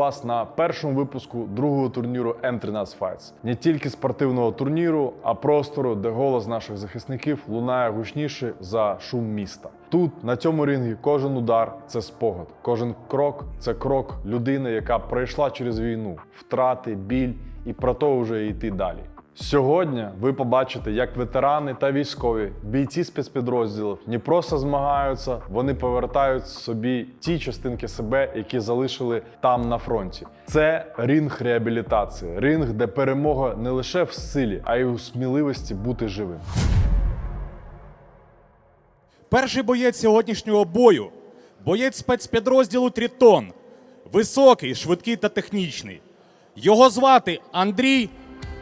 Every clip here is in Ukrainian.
Вас на першому випуску другого турніру M13 Fights. Не тільки спортивного турніру, а простору, де голос наших захисників лунає гучніше за шум міста. Тут, на цьому рингі, кожен удар це спогад, кожен крок це крок людини, яка пройшла через війну, втрати, біль і продовжує йти далі. Сьогодні ви побачите, як ветерани та військові, бійці спецпідрозділів не просто змагаються, вони повертають собі ті частинки себе, які залишили там на фронті. Це ринг реабілітації, ринг, де перемога не лише в силі, а й у сміливості бути живим. Перший боєць сьогоднішнього бою боєць спецпідрозділу Трітон. Високий, швидкий та технічний. Його звати Андрій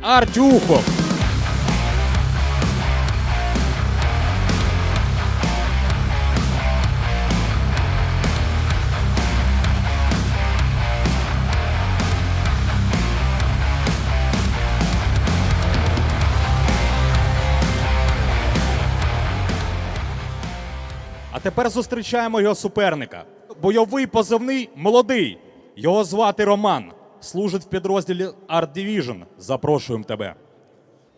Артюхов. А тепер зустрічаємо його суперника. Бойовий позивний молодий. Його звати Роман. Служить в підрозділі Art Division. Запрошуємо тебе.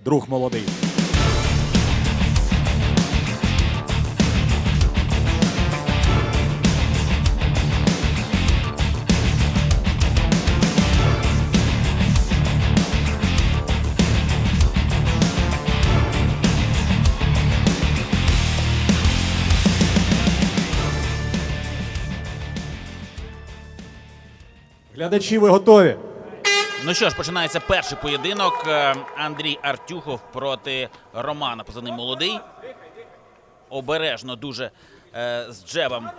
Друг молодий. Глядачі, ви готові? Ну що ж, починається перший поєдинок. Е, Андрій Артюхов проти Романа. Позивний молодий. Обережно дуже е, з джебом.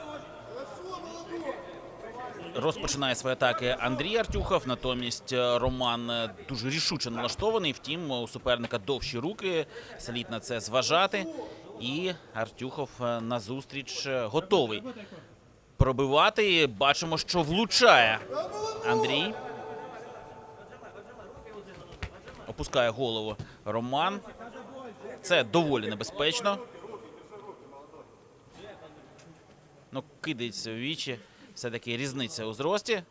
Розпочинає свої атаки Андрій Артюхов. Натомість е, Роман е, дуже рішуче налаштований. Втім, у суперника довші руки. Слід на це зважати. І Артюхов назустріч готовий пробивати. Бачимо, що влучає Андрій. Опускає голову Роман. Це доволі небезпечно. Ну, кидається в вічі. Все-таки різниця у зрості.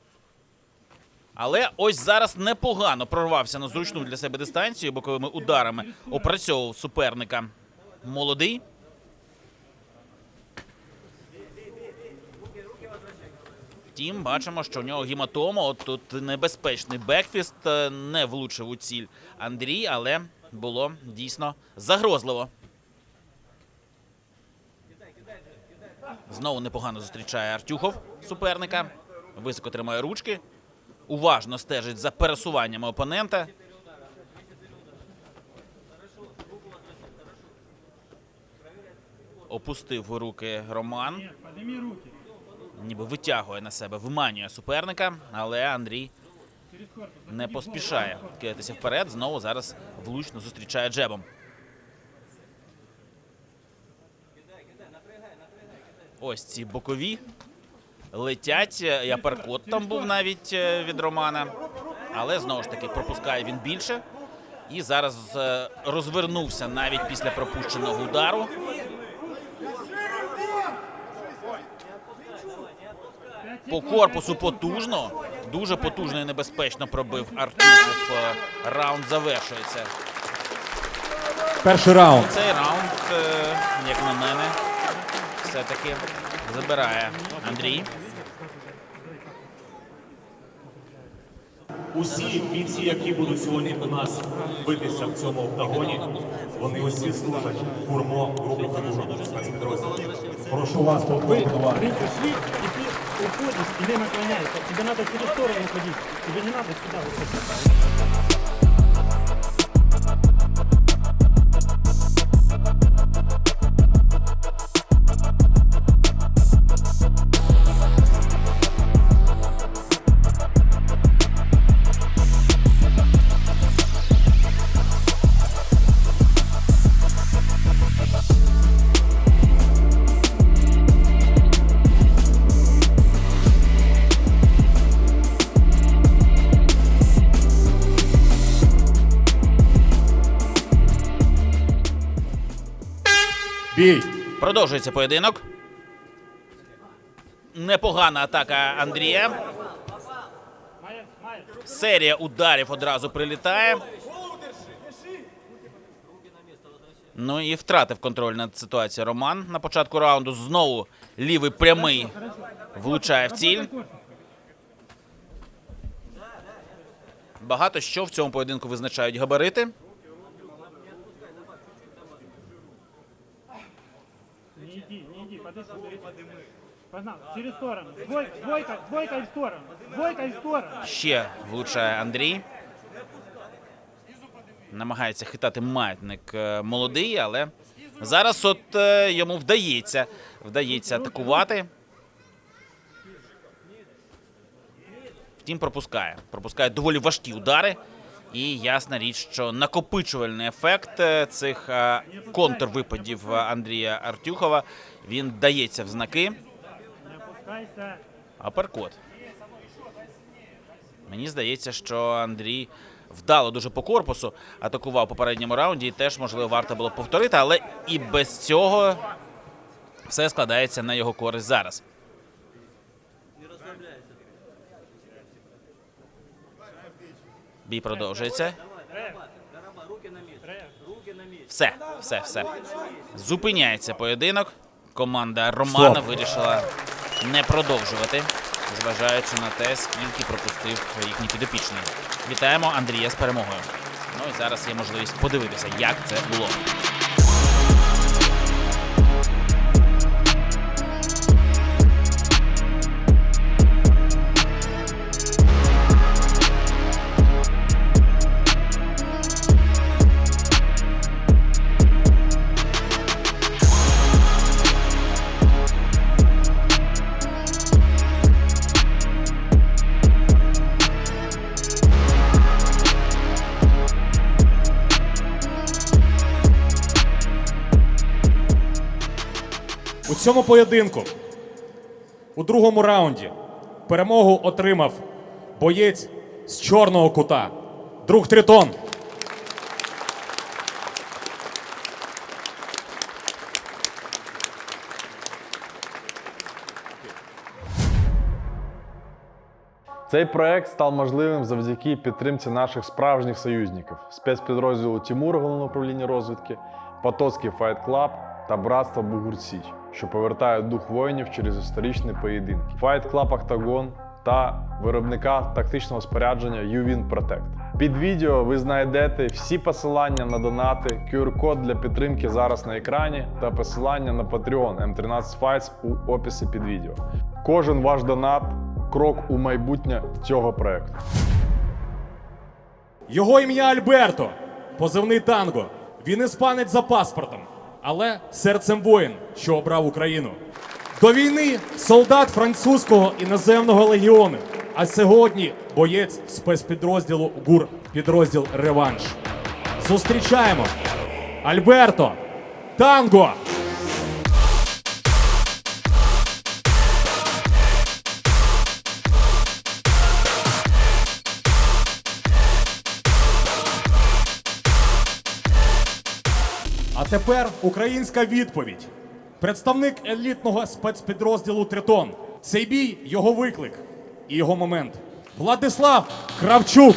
Але ось зараз непогано прорвався на зручну для себе дистанцію, боковими ударами опрацьовував суперника молодий. Втім, бачимо, що у нього гематома. От тут небезпечний бекфіст е, не влучив у ціль Андрій, але було дійсно загрозливо. Знову непогано зустрічає Артюхов суперника. Високо тримає ручки. Уважно стежить за пересуваннями опонента. Опустив руки Роман ніби витягує на себе, виманює суперника, але Андрій не поспішає кидатися вперед. Знову зараз влучно зустрічає джебом. Ось ці бокові летять. І аперкот там був навіть е, від Романа. Але знову ж таки пропускає він більше. І зараз е, розвернувся навіть після пропущеного удару. По корпусу потужно, дуже потужно і небезпечно пробив Артюхов. Е, Раунд завершується. Перший раунд. Цей раунд, е, як на мене, все-таки забирає Андрій. Усі бійці, які будуть сьогодні у нас битися в цьому октагоні, вони усі служать гурмо групи Прошу вас поаплодувати. Уходишь, тебе наклоняется. Тебе надо через сторону уходить. Тебе не надо сюда уходить. Бій. Продовжується поєдинок. Непогана атака Андрія. Серія ударів одразу прилітає. Ну і втратив контроль над ситуацією Роман. На початку раунду знову лівий прямий влучає в ціль. Багато що в цьому поєдинку визначають габарити. Не иди, не иди, подыши. Через сторону. Ще влучає Андрій. Намагається хитати маятник е, молодий, але зараз от е, йому вдається. Вдається атакувати. Втім, пропускає. Пропускає доволі важкі удари. І ясна річ, що накопичувальний ефект е, цих контрвипадів Андрія Артюхова він дається в знаки. Аперкот. Мені здається, що Андрій вдало дуже по корпусу атакував в попередньому раунді, і теж, можливо, варто було повторити, але і без цього все складається на його користь зараз. Бій продовжується. Все, все, все. Зупиняється поєдинок. Команда Романа Стоп. вирішила не продовжувати, зважаючи на те, скільки пропустив їхній підопічний. Вітаємо Андрія з перемогою. Ну і зараз є можливість подивитися, як це було. Цьому поєдинку у другому раунді перемогу отримав боєць з чорного кута. Друг Тритон. Цей проект став можливим завдяки підтримці наших справжніх союзників спецпідрозділу Тімур Головного управління розвідки, Потоцький Файт Клаб та Братство Бугурсіч, що повертають дух воїнів через історичні поєдинки. Файт Клаб Octagon та виробника тактичного спорядження UWIN Protect. Під відео ви знайдете всі посилання на донати, QR-код для підтримки зараз на екрані та посилання на Patreon M13 Fights у описі під відео. Кожен ваш донат крок у майбутнє цього проекту. Його ім'я Альберто, позивний танго. Він іспанець за паспортом, але серцем воїн, що обрав Україну. До війни солдат французького іноземного легіону. А сьогодні боєць спецпідрозділу ГУР підрозділ Реванш. Зустрічаємо Альберто Танго! Тепер українська відповідь. Представник елітного спецпідрозділу Тритон. Цей бій його виклик і його момент. Владислав Кравчук.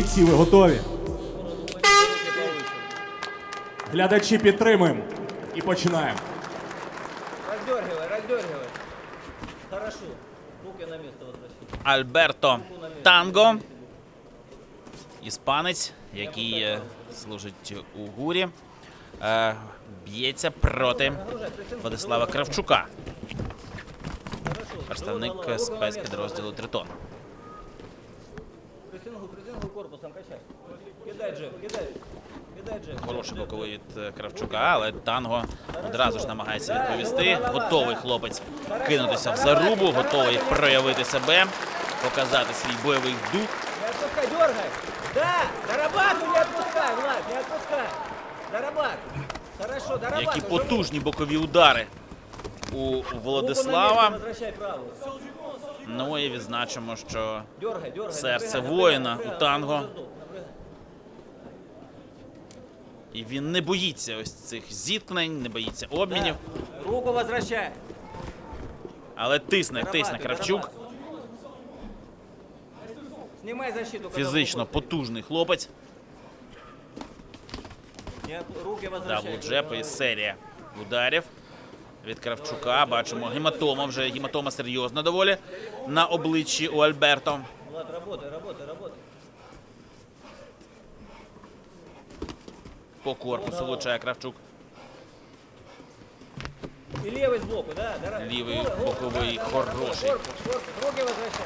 Бійці, ви готові? Глядачі підтримуємо і починаємо. Раздергивай, раздергивай. Хорошо. Руки на место возвращай. Альберто Танго, іспанець, який е, служить у гурі, е, б'ється проти Владислава Кравчука, представник спецпідрозділу Тритон Присингу, присингу корпусом качай. Кидай джеб, кидай. Кидай джеб. Хороший боковий від е, Кравчука, але танго одразу ж намагається відповісти. Готовий хлопець кинутися в зарубу, готовий проявити себе, показати свій бойовий дух. Не отпускай, дергай. Да, дорабатывай, не отпускай, Влад, не отпускай. Дорабатывай. Хорошо, дорабатывай. Які потужні бокові удари у Руку Ну і відзначимо, що. Серце воїна у танго. і він не боїться ось цих зіткнень, не боїться обмінів, Руку возвращай. але тисне, тисне Кравчук. Фізично потужний хлопець. Возвращай. Даблджеп і серія ударів від Кравчука. Бачимо гематома, вже гематома серйозна доволі на обличчі у Альберто. Влад, работай, работай, работай. По корпусу влучає Кравчук. И левый сбоку, да? да Лівий Голову, голову, боковий да, да, хороший. Корпус, корпус, руки возвращай.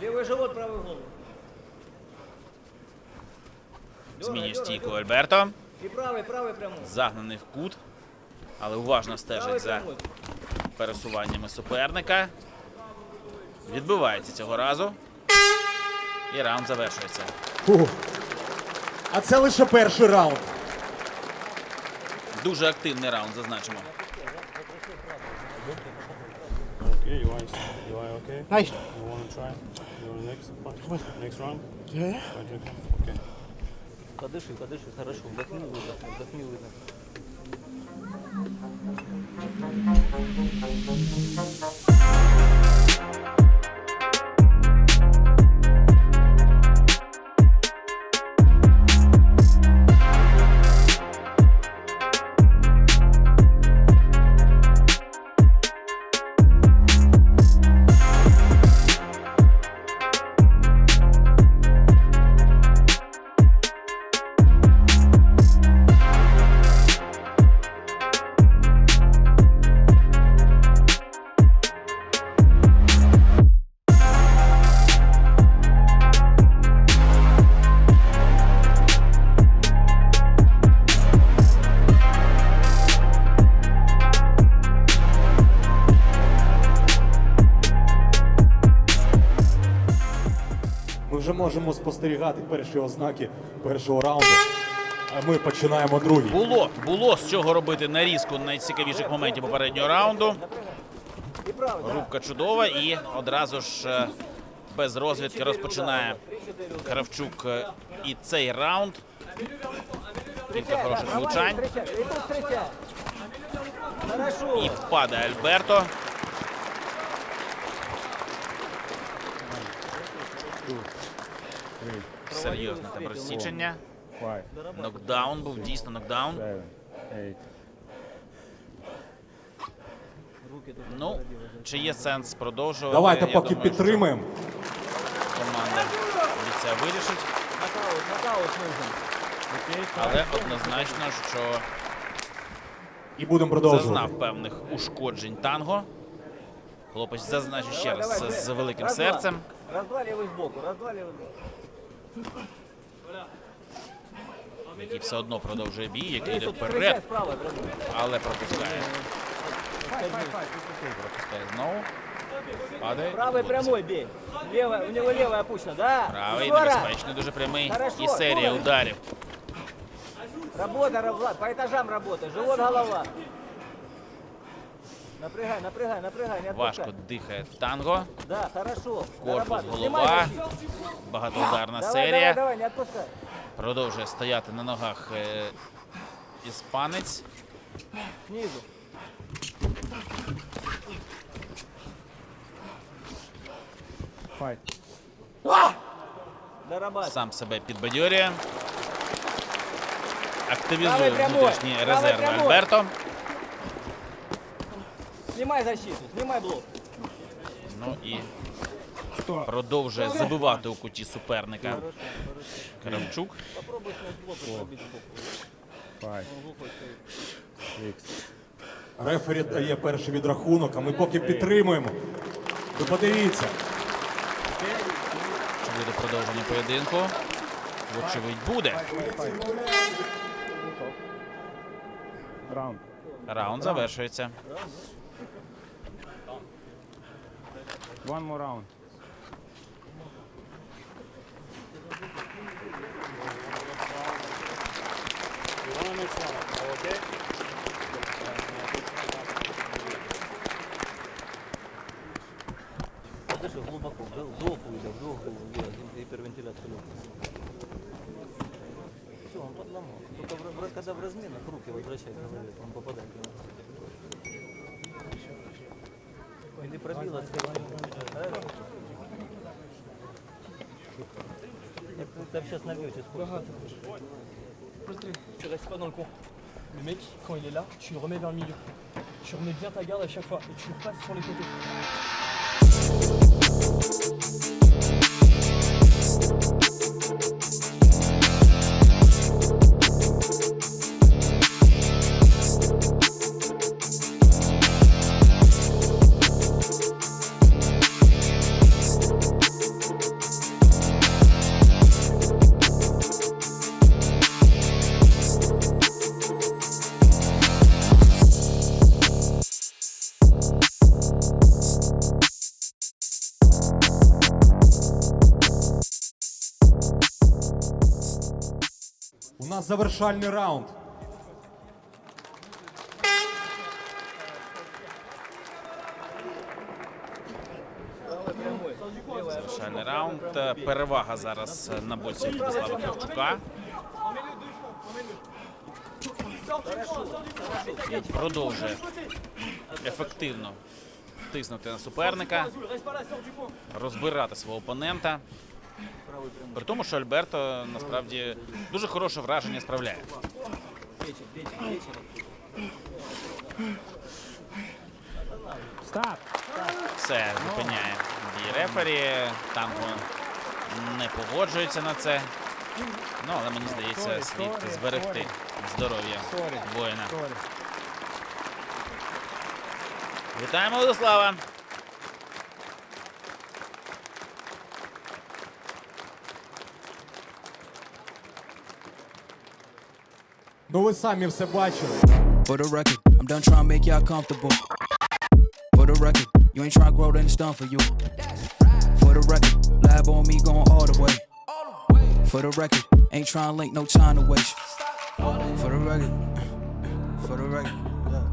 Левый живот, правый голову. Дергай, Змінює дергай, стійку дергай. Альберто. И правый, правый прямой. Загнаний в кут, але уважно Правый стежить за прямой. пересуваннями суперника. Відбивається цього разу. І раунд завершується. Фу. А це лише перший раунд. Дуже активний раунд, зазначимо. Okay, you are, you are okay? Nice. You want to try your next one? Next round? Yeah. Okay. Подыши, подыши, хорошо. Вдохни, выдохни, вдохни, выдохни. Ми вже можемо спостерігати перші ознаки першого раунду. А ми починаємо другий. Було, було з чого робити нарізку найцікавіших моментів попереднього раунду. Рубка чудова і одразу ж е, без розвідки розпочинає Кравчук е, і цей раунд. Кілька хороших влучань. І падає Альберто. Серйозне там розсічення. Нокдаун був дійсно нокдаун. Ну, чи є сенс продовжувати? Давайте Я поки думаю, підтримаємо. Команда це вирішить, але однозначно, що І будемо продовжувати. зазнав певних ушкоджень танго. Хлопець зазначу ще раз давай, з великим серцем. Разваливай сбоку, разваливай сбоку. Який все одно продовжує бій, який йде вперед, але пропускає. Пропускає знову. Падає. Хлопець. прямой бей. Левая, у него левая опущена, да? Правий, небезпечний, дуже прямий. І серія ударів. Работа, Влад, по этажам работа. Живот, голова. Напрягай, напрягай, напрягай, не отпускай. Важко дихає танго. Да, хорошо. Корпус. Снимай голова. защиту. Багатоударна Давай, серія. давай, давай, не отпускай. Продовжує стояти на ногах е, іспанець. Снизу. Дорабатывай. Сам себе підбадьорює. Активізує Правий прямой, внутрішні правий резерви прямой. Альберто. Снимай защиту, снимай блок. Ну і продовжує забивати у куті суперника Кравчук. Попробуй блок стоит. Рефері дає перший відрахунок, а ми поки підтримуємо. Ви подивіться. Чи буде продовження поєдинку? Вочевидь, буде. Раунд завершується. One more round. You wanna make Дыши глубоко, вдох, вдох, выдох, вдох, выдох, гипервентиляция легких. Все, он подломал. Только в- в- когда в разминах руки возвращай к голове, он попадает. в него. Или пробил от Так сейчас набьете сколько. Tu restes pas dans le coin. Le mec, quand il est là, tu le remets vers le milieu. Tu remets bien ta garde à chaque fois et tu passes sur les côtés. Завершальний раунд. Завершальний раунд. Е, Перевага зараз е, на боці Владислава Кравчука. Продовжує ефективно тиснути на суперника, розбирати свого опонента. При тому, що Альберто насправді дуже хороше враження справляє. Стоп. Все зупиняє дії рефері. Танго не погоджується на це. Ну, але мені здається, слід зберегти здоров'я воїна. Вітаємо Владислава! Ну ви самі все бачили. For the record, I'm done trying to make y'all comfortable. For the record, you ain't trying to grow, then it's done for you. For the record, lab on me going all the way. For the record, ain't trying to link, no time to waste. For the record, for the record, yeah.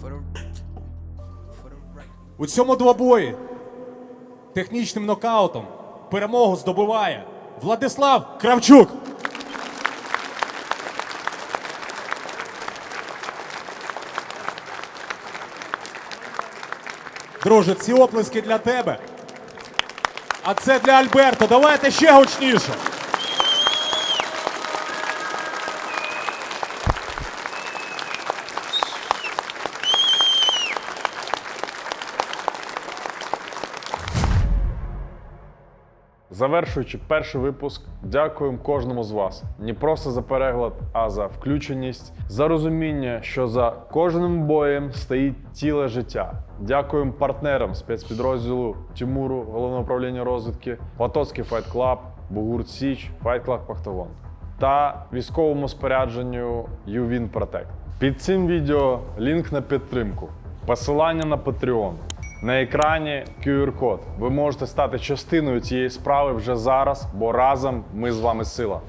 For the, for the record. У цьому двобої технічним нокаутом перемогу здобуває Владислав Кравчук. Друже, ці оплески для тебе. А це для Альберто. Давайте ще гучніше. Завершуючи перший випуск, дякуємо кожному з вас не просто за перегляд, а за включеність, за розуміння, що за кожним боєм стоїть ціле життя. Дякуємо партнерам спецпідрозділу Тимуру, головного управління розвідки, Платоцький Файт Клаб, Бугурт Січ, Файт Клаб Пахтавон та військовому спорядженню UWIN Protect. Під цим відео лінк на підтримку, посилання на Patreon. На екрані QR-код. Ви можете стати частиною цієї справи вже зараз, бо разом ми з вами сила.